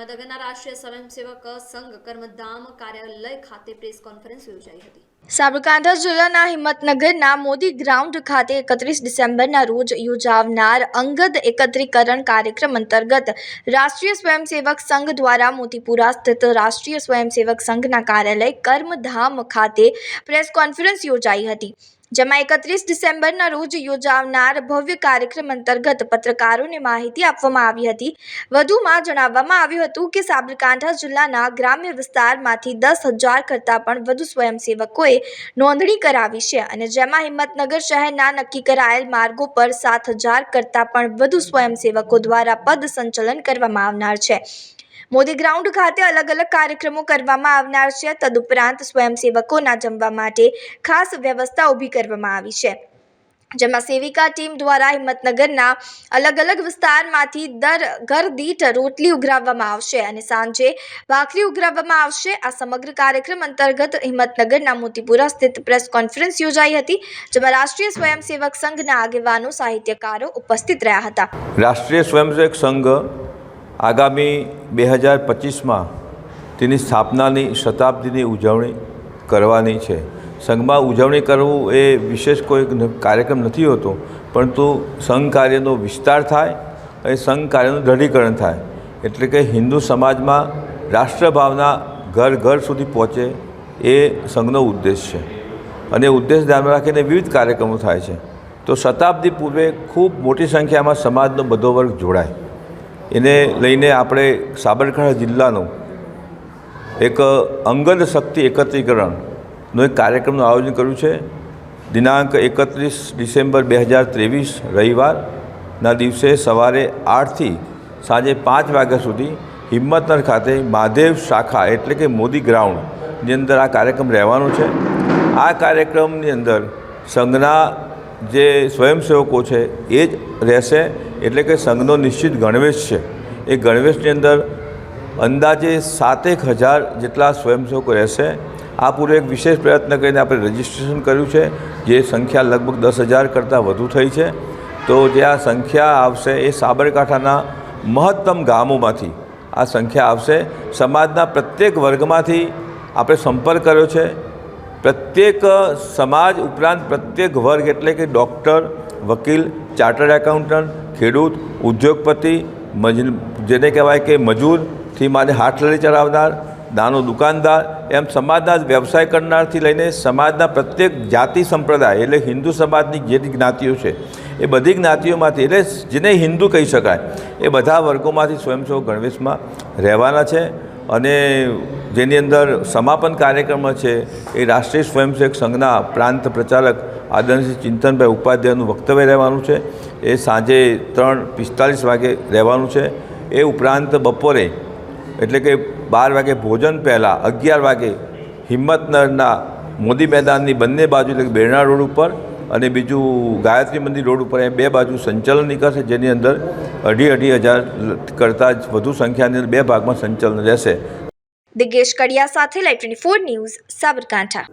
હિંમતનગરના રાષ્ટ્રીય સ્વયંસેવક સંઘ કર્મધામ કાર્યાલય ખાતે પ્રેસ કોન્ફરન્સ યોજાઈ હતી. સાબરકાંઠા જિલ્લાના હિંમતનગરના મોદી ગ્રાઉન્ડ ખાતે એકત્રીસ ડિસેમ્બરના રોજ યોજાવનાર અંગદ એકત્રીકરણ કાર્યક્રમ અંતર્ગત રાષ્ટ્રીય સ્વયંસેવક સંઘ દ્વારા મોતીપુરા સ્થિત રાષ્ટ્રીય સ્વયંસેવક સંઘના કાર્યાલય કર્મધામ ખાતે પ્રેસ કોન્ફરન્સ યોજાઈ હતી. જેમાં એકત્રીસ ડિસેમ્બરના રોજ યોજાવનાર ભવ્ય કાર્યક્રમ અંતર્ગત પત્રકારોને માહિતી આપવામાં આવી હતી. વધુમાં જણાવવામાં આવ્યું હતું કે સાબરકાંઠા જિલ્લાના ગ્રામ્ય વિસ્તારમાંથી દસ હજાર કરતાં પણ વધુ સ્વયંસેવકોએ નોંધણી કરાવી છે અને જેમાં હિંમતનગર શહેરના નક્કી કરાયેલ માર્ગો પર સાત હજાર કરતાં પણ વધુ સ્વયંસેવકો દ્વારા પદ સંચલન કરવામાં આવનાર છે. મોદી ગ્રાઉન્ડ ખાતે અલગ અલગ કાર્યક્રમો કરવામાં આવનાર છે. તદુપરાંત સ્વયંસેવકોના જમવા માટે ખાસ વ્યવસ્થા ઊભી કરવામાં આવી છે. જેમાં સેવિકા ટીમ દ્વારા હિંમતનગરના અલગ અલગ વિસ્તારમાંથી દર ઘર દીઠ રોટલી ઉઘરાવવામાં આવશે અને સાંજે ભાખરી ઉઘરાવવામાં આવશે. આ સમગ્ર કાર્યક્રમ અંતર્ગત હિંમતનગરના મોતીપુરા સ્થિત પ્રેસ કોન્ફરન્સ યોજાઈ હતી, જેમાં રાષ્ટ્રીય સ્વયંસેવક સંઘના આગેવાનો, સાહિત્યકારો ઉપસ્થિત રહ્યા હતા. રાષ્ટ્રીય સ્વયંસેવક સંઘ આગામી બે હજાર પચીસમાં તેની સ્થાપનાની શતાબ્દીની ઉજવણી કરવાની છે. સંઘમાં ઉજવણી કરવું એ વિશેષ કોઈ કાર્યક્રમ નથી હોતો, પરંતુ સંઘ કાર્યનો વિસ્તાર થાય અને સંઘ કાર્યનું દૃઢીકરણ થાય. એટલે કે હિન્દુ સમાજમાં રાષ્ટ્રભાવના ઘર ઘર સુધી પહોંચે એ સંઘનો ઉદ્દેશ છે. અને ઉદ્દેશ ધ્યાનમાં રાખીને વિવિધ કાર્યક્રમો થાય છે. તો શતાબ્દી પૂર્વે ખૂબ મોટી સંખ્યામાં સમાજનો બધો વર્ગ જોડાય. એને લઈને આપણે સાબરકાંઠા જિલ્લાનું એક અંગત શક્તિ એકત્રીકરણનો એક કાર્યક્રમનું આયોજન કર્યું છે. દિનાંક એકત્રીસ ડિસેમ્બર બે હજાર ત્રેવીસ રવિવારના દિવસે સવારે આઠથી સાંજે પાંચ વાગ્યા સુધી હિંમતનગર ખાતે મહાદેવ શાખા એટલે કે મોદી ગ્રાઉન્ડની અંદર આ કાર્યક્રમ રહેવાનો છે. આ કાર્યક્રમની અંદર સંઘના જે સ્વયંસેવકો છે, એ જ રહેશે. એટલે કે સંઘનો નિશ્ચિત ગણવેશ છે. એ ગણવેશની અંદર અંદાજે સાતેક હજાર જેટલા સ્વયંસેવકો રહેશે. આ પૂર્વે એક વિશેષ પ્રયત્ન કરીને આપણે રજિસ્ટ્રેશન કર્યું છે, જે સંખ્યા લગભગ દસ હજાર કરતાં વધુ થઈ છે. તો જે આ સંખ્યા આવશે એ સાબરકાંઠાના મહત્તમ ગામોમાંથી આ સંખ્યા આવશે. સમાજના પ્રત્યેક વર્ગમાંથી આપણે સંપર્ક કર્યો છે. પ્રત્યેક સમાજ ઉપરાંત પ્રત્યેક વર્ગ એટલે કે ડૉક્ટર, વકીલ, ચાર્ટર્ડ એકાઉન્ટન્ટ, ખેડૂત, ઉદ્યોગપતિ મજ જેને કહેવાય કે મજૂરથી માને હાથલડી ચલાવનાર નાનો દુકાનદાર, એમ સમાજના વ્યવસાય કરનારથી લઈને સમાજના પ્રત્યેક જાતિ સંપ્રદાય એટલે હિન્દુ સમાજની જે જ્ઞાતિઓ છે, એ બધી જ્ઞાતિઓમાંથી એટલે જેને હિન્દુ કહી શકાય, એ બધા વર્ગોમાંથી સ્વયંસેવક ગણવેશમાં રહેવાના છે. અને જેની અંદર સમાપન કાર્યક્રમ છે, એ રાષ્ટ્રીય સ્વયંસેવક સંઘના પ્રાંત પ્રચારક આદરણસિંહ ચિંતનભાઈ ઉપાધ્યાયનું વક્તવ્ય રહેવાનું છે. એ સાંજે ત્રણ પિસ્તાલીસ વાગે રહેવાનું છે. એ ઉપરાંત બપોરે, એટલે કે બાર વાગે ભોજન પહેલાં અગિયાર વાગે હિંમતનગરના મોદી મેદાનની બંને બાજુ, એટલે કે બેરણા રોડ ઉપર અને બીજું ગાયત્રી મંદિર રોડ ઉપર એ બે બાજુ સંચાલન નીકળશે, જેની અંદર અઢી અઢી હજાર કરતાં વધુ સંખ્યાની બે ભાગમાં સંચાલન રહેશે. દિગેશ કડિયા સાથે live twenty four news Sabarkantha.